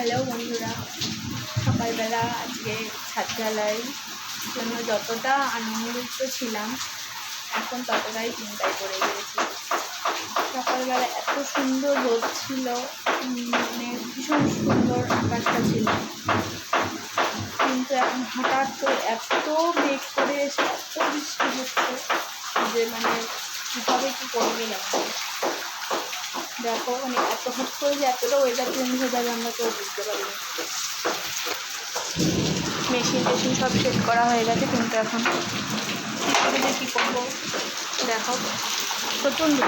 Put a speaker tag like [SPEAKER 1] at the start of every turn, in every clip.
[SPEAKER 1] Hello বন্ধুরা, সকালবেলা আজকে ছাত্রালয়ের জন্য যতটা আনন্দিত ছিলাম, এখন ততটাই চিন্তায় পড়ে গিয়েছি সকালবেলা এত সুন্দর রোদ ছিল মানে ভীষণ সুন্দর আকাশটা ছিল কিন্তু এখন হঠাৎ করে এত মেঘ করে এসে, এত বৃষ্টি হচ্ছে যে মানে কীভাবে কী করবে জানা। দেখো মানে এত হট করে যে এতটা ওয়েদার চেঞ্জ হয়ে যাবে, আমরা কেউ বুঝতে পারিনি মেশিন টেশিন সব সেট করা হয়ে গেছে কিন্তু এখন। কী যে কী করব? দেখো, প্রচণ্ড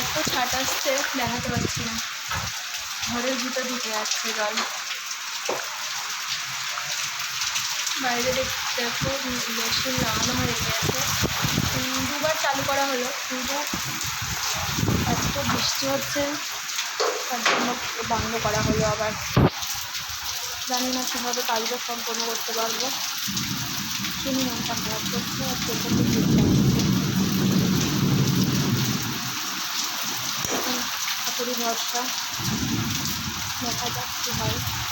[SPEAKER 1] এত ছাট আসছে দেখাতে পারছি না। ঘরের ভিতর ঢুকে যাচ্ছে জল। বাইরে দেখ- দেখো, মেশিন লাগানো হয়ে গেছে। দুবার চালু করা হলো, কিন্তু এত বৃষ্টি হচ্ছে, তার জন্য বন্ধ করা হলো আবার। জানি না কীভাবে কাজটা সম্পন্ন করতে পারব। শুনি মনটা খারাপ করছে আর ঠাকুরই ভরসা। দেখা যাক কী হয়।